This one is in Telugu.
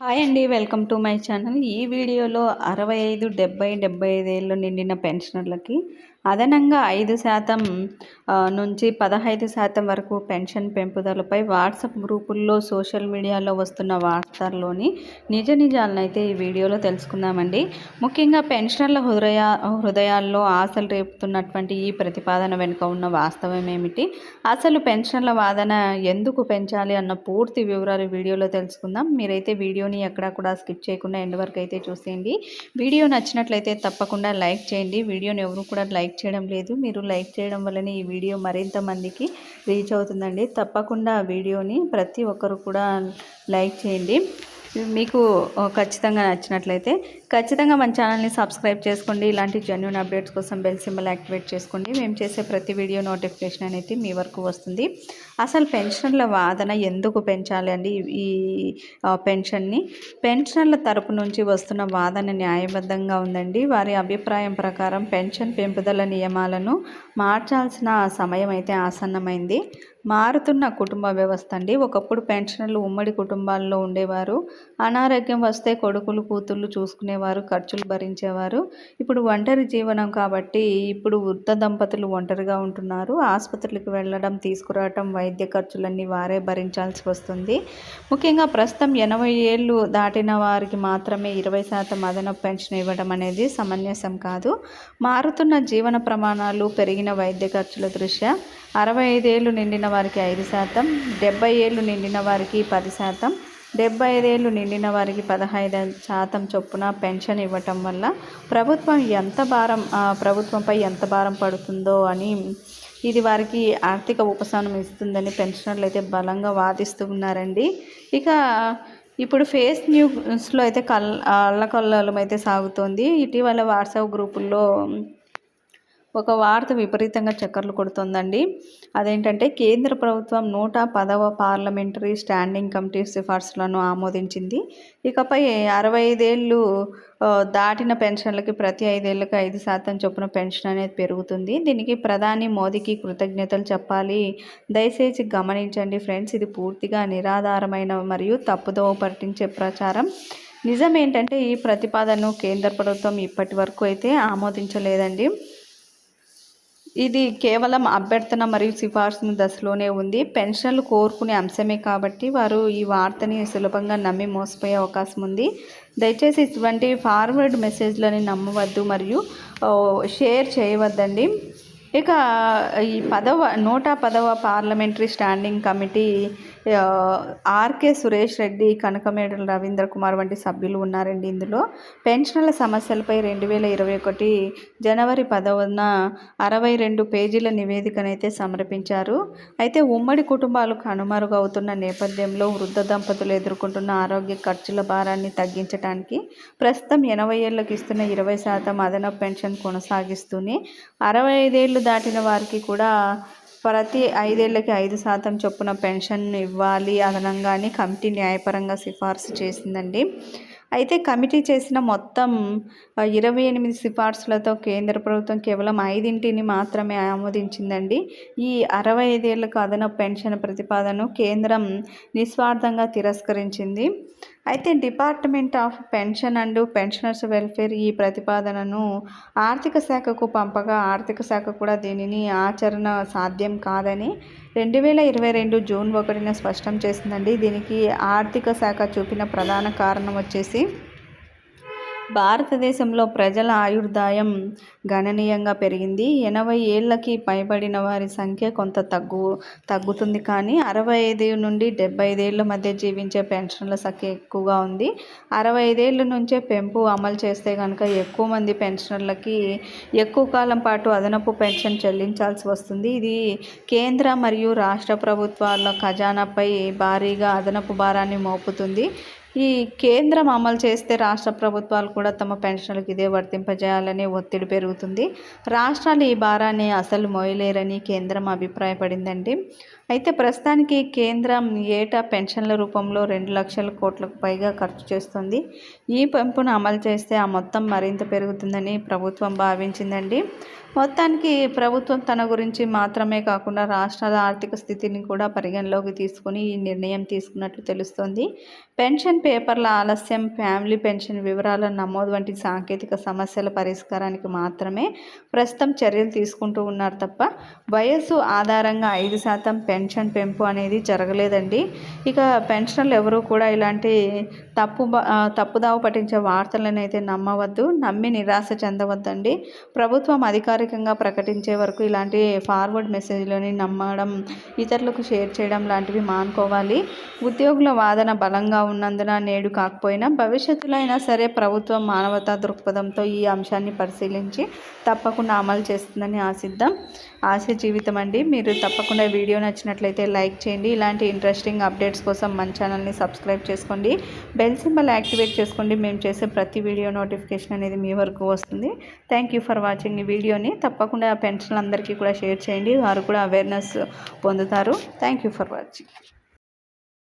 హాయ్ అండి వెల్కమ్ టు మై ఛానల్. ఈ వీడియోలో అరవై ఐదు డెబ్బై డెబ్బై ఐదేళ్ళు నిండిన పెన్షనర్లకి అదనంగా ఐదు శాతం నుంచి పదహైదు శాతం వరకు పెన్షన్ పెంపుదలపై వాట్సాప్ గ్రూపుల్లో సోషల్ మీడియాలో వస్తున్న వార్తల్లోని నిజ నిజాలనైతే ఈ వీడియోలో తెలుసుకుందామండి. ముఖ్యంగా పెన్షనర్ల హృదయ హృదయాల్లో ఆశలు రేపుతున్నటువంటి ఈ ప్రతిపాదన వెనుక ఉన్న వాస్తవం ఏమిటి? అసలు పెన్షన్ల వాదన ఎందుకు పెంచాలి అన్న పూర్తి వివరాలు వీడియోలో తెలుసుకుందాం. మీరైతే వీడియోని ఎక్కడా కూడా స్కిప్ చేయకుండా ఎండ్ వరకు అయితే చూసేయండి. వీడియో నచ్చినట్లయితే తప్పకుండా లైక్ చేయండి. వీడియోని ఎవరు కూడా లైక్ లైక్ చేయడం లేదు. మీరు లైక్ చేయడం వల్లనే ఈ వీడియో మరింత మందికి రీచ్ అవుతుందండి. తప్పకుండా ఆ వీడియోని ప్రతి ఒక్కరు కూడా లైక్ చేయండి. మీకు ఖచ్చితంగా నచ్చినట్లయితే ఖచ్చితంగా మన ఛానల్ని సబ్స్క్రైబ్ చేసుకోండి. ఇలాంటి జెన్యున్ అప్డేట్స్ కోసం బెల్ సింబల్ యాక్టివేట్ చేసుకోండి. మేము చేసే ప్రతి వీడియో నోటిఫికేషన్ అనేది మీ వరకు వస్తుంది. అసలు పెన్షన్ల వాదన ఎందుకు పెంచాలి అండి? ఈ పెన్షన్ని? పెన్షన్ల తరపు నుంచి వస్తున్న వాదన న్యాయబద్ధంగా ఉందండి. వారి అభిప్రాయం ప్రకారం పెన్షన్ పెంపుదల నియమాలను మార్చాల్సిన సమయం అయితే ఆసన్నమైంది. మారుతున్న కుటుంబ వ్యవస్థ అండి. ఒకప్పుడు పెన్షన్లు ఉమ్మడి కుటుంబాల్లో ఉండేవారు. అనారోగ్యం వస్తే కొడుకులు కూతుళ్ళు చూసుకునేవారు ఖర్చులు భరించేవారు. ఇప్పుడు ఒంటరి జీవనం కాబట్టి ఇప్పుడు వృద్ధ దంపతులు ఒంటరిగా ఉంటున్నారు. ఆసుపత్రికి వెళ్ళడం తీసుకురావటం వైద్య ఖర్చులన్నీ వారే భరించాల్సి వస్తుంది. ముఖ్యంగా ప్రస్తుతం ఎనభై ఏళ్ళు దాటిన వారికి మాత్రమే ఇరవై శాతం అదనపు పెన్షన్ ఇవ్వడం అనేది సమంజసం కాదు. మారుతున్న జీవన ప్రమాణాలు పెరిగిన వైద్య ఖర్చుల దృష్ట్యా అరవై ఐదేళ్ళు నిండిన వారికి ఐదు శాతం డెబ్బై ఏళ్ళు నిండిన వారికి పది శాతం డెబ్బై ఐదేళ్ళు నిండిన వారికి పదహైదు శాతం చొప్పున పెన్షన్ ఇవ్వటం వల్ల ప్రభుత్వం ఎంత భారం ప్రభుత్వంపై ఎంత భారం పడుతుందో అని ఇది వారికి ఆర్థిక ఉపశమనం ఇస్తుందని పెన్షనర్లు అయితే బలంగా వాదిస్తూ ఉన్నారండి. ఇక ఇప్పుడు ఫేస్ న్యూస్లో అయితే కల్ అల్లకల్లోలం అయితే సాగుతోంది. ఇటీవల వాట్సాప్ గ్రూపుల్లో ఒక వార్త విపరీతంగా చక్కర్లు కొడుతోందండి. అదేంటంటే కేంద్ర ప్రభుత్వం నూట పదవ పార్లమెంటరీ స్టాండింగ్ కమిటీ సిఫార్సులను ఆమోదించింది. ఇకపై అరవై ఐదేళ్ళు దాటిన పెన్షన్లకి ప్రతి ఐదేళ్ళకి ఐదు శాతం చొప్పున పెన్షన్ అనేది పెరుగుతుంది. దీనికి ప్రధాని మోదీకి కృతజ్ఞతలు చెప్పాలి. దయచేసి గమనించండి ఫ్రెండ్స్ ఇది పూర్తిగా నిరాధారమైన మరియు తప్పుదోవ పట్టించే ప్రచారం. నిజం ఏంటంటే ఈ ప్రతిపాదనను కేంద్ర ప్రభుత్వం ఇప్పటి వరకు అయితే ఆమోదించలేదండి. ఇది కేవలం అభ్యర్థన మరియు సిఫార్సు దశలోనే ఉంది. పెన్షన్లు కోరుకునే అంశమే కాబట్టి వారు ఈ వార్తని సులభంగా నమ్మి మోసపోయే అవకాశం ఉంది. దయచేసి ఇటువంటి ఫార్వర్డ్ మెసేజ్లని నమ్మవద్దు మరియు షేర్ చేయవద్దండి. ఇక ఈ పదవ నూట పదవ parliamentary standing committee R K Suresh Reddy Kanakamedala Ravindra Kumar వంటి సభ్యులు ఉన్నారండి ఇందులో. పెన్షన్ల సమస్యలపై రెండు వేల ఇరవై ఒకటి జనవరి పదవన అరవై రెండు పేజీల నివేదికనైతే సమర్పించారు. అయితే ఉమ్మడి కుటుంబాలు కనుమరుగవుతున్న నేపథ్యంలో వృద్ధ దంపతులు ఎదుర్కొంటున్న ఆరోగ్య ఖర్చుల భారాన్ని తగ్గించడానికి ప్రస్తుతం ఎనభై ఏళ్ళకి ఇస్తున్న ఇరవై శాతం అదనపు పెన్షన్ కొనసాగిస్తూనే అరవై ఐదేళ్ళు దాటిన వారికి కూడా ప్రతి ఐదేళ్ళకి ఐదు శాతం చొప్పున పెన్షన్ ఇవ్వాలి అదనంగానే కమిటీ న్యాయపరంగా సిఫార్సు చేసిందండి. అయితే కమిటీ చేసిన మొత్తం ఇరవై ఎనిమిది సిఫార్సులతో కేంద్ర ప్రభుత్వం కేవలం ఐదింటిని మాత్రమే ఆమోదించిందండి. ఈ అరవై ఐదేళ్ళకు అదనపు పెన్షన్ ప్రతిపాదనను కేంద్రం నిస్వార్థంగా తిరస్కరించింది. అయితే department of pension and pensioners welfare ఈ ప్రతిపాదనను ఆర్థిక శాఖకు పంపగా ఆర్థిక శాఖ కూడా దీనిని ఆచరణ సాధ్యం కాదని రెండు వేల ఇరవై రెండు జూన్ ఒకటిన స్పష్టం చేసిందండి. దీనికి ఆర్థిక శాఖ చూపిన ప్రధాన కారణం వచ్చేసి భారతదేశంలో ప్రజల ఆయుర్దాయం గణనీయంగా పెరిగింది. ఎనభై ఏళ్ళకి పైబడిన వారి సంఖ్య కొంత తగ్గు తగ్గుతుంది కానీ అరవై ఐదు నుండి డెబ్బై ఐదేళ్ళ మధ్య జీవించే పెన్షన్ల సంఖ్య ఎక్కువగా ఉంది. అరవై ఐదేళ్ళ నుంచే పెంపు అమలు చేస్తే కనుక ఎక్కువ మంది పెన్షనర్లకి ఎక్కువ కాలం పాటు అదనపు పెన్షన్ చెల్లించాల్సి వస్తుంది. ఇది కేంద్ర మరియు రాష్ట్ర ప్రభుత్వాల ఖజానాపై భారీగా అదనపు భారాన్ని మోపుతుంది. ఈ కేంద్రం అమలు చేస్తే రాష్ట్ర ప్రభుత్వాలు కూడా తమ పెన్షన్లకు ఇదే వర్తింపజేయాలనే ఒత్తిడి పెరుగుతుంది. రాష్ట్రాలు ఈ భారాన్ని అసలు మోయలేరని కేంద్రం అభిప్రాయపడిందండి. అయితే ప్రస్తుతానికి కేంద్రం ఏటా పెన్షన్ల రూపంలో రెండు లక్షల కోట్లకు పైగా ఖర్చు చేస్తుంది. ఈ పెంపును అమలు చేస్తే ఆ మొత్తం మరింత పెరుగుతుందని ప్రభుత్వం భావించిందండి. మొత్తానికి ప్రభుత్వం తన గురించి మాత్రమే కాకుండా రాష్ట్రాల ఆర్థిక స్థితిని కూడా పరిగణలోకి తీసుకుని ఈ నిర్ణయం తీసుకున్నట్లు తెలుస్తోంది. పెన్షన్ పేపర్ల ఆలస్యం ఫ్యామిలీ పెన్షన్ వివరాల నమోదు వంటి సాంకేతిక సమస్యల పరిష్కారానికి మాత్రమే ప్రస్తుతం చర్యలు తీసుకుంటూ ఉన్నారు తప్ప వయస్సు ఆధారంగా ఐదు శాతం పెన్షన్ పెంపు అనేది జరగలేదండి. ఇక పెన్షనర్లు ఎవరూ కూడా ఇలాంటి తప్పు తప్పుదావ పట్టించే వార్తలను అయితే నమ్మవద్దు. నమ్మి నిరాశ చెందవద్దండి. ప్రభుత్వం అధికారికంగా ప్రకటించే వరకు ఇలాంటి ఫార్వర్డ్ మెసేజ్లని నమ్మడం ఇతరులకు షేర్ చేయడం లాంటివి మానుకోవాలి. ఉద్యోగుల వాదన బలంగా ఉన్నందున నేడు కాకపోయినా భవిష్యత్తులో అయినా సరే ప్రభుత్వం మానవతా దృక్పథంతో ఈ అంశాన్ని పరిశీలించి తప్పకుండా అమలు చేస్తుందని ఆశిద్దాం. ఆశ జీవితం అండి. మీరు తప్పకుండా వీడియో నచ్చినట్లయితే లైక్ చేయండి. ఇలాంటి ఇంట్రెస్టింగ్ అప్డేట్స్ కోసం మన ఛానల్ని సబ్స్క్రైబ్ చేసుకోండి. బెల్ సింబల్ యాక్టివేట్ చేసుకోండి. మేము చేసే ప్రతి వీడియో నోటిఫికేషన్ అనేది మీ వరకు వస్తుంది. థ్యాంక్ యూ ఫర్ వాచింగ్ ఈ వీడియోని. తప్పకుండా పెన్షన్ అందరికీ కూడా షేర్ చేయండి. వారు కూడా అవేర్నెస్ పొందుతారు. Thank you for watching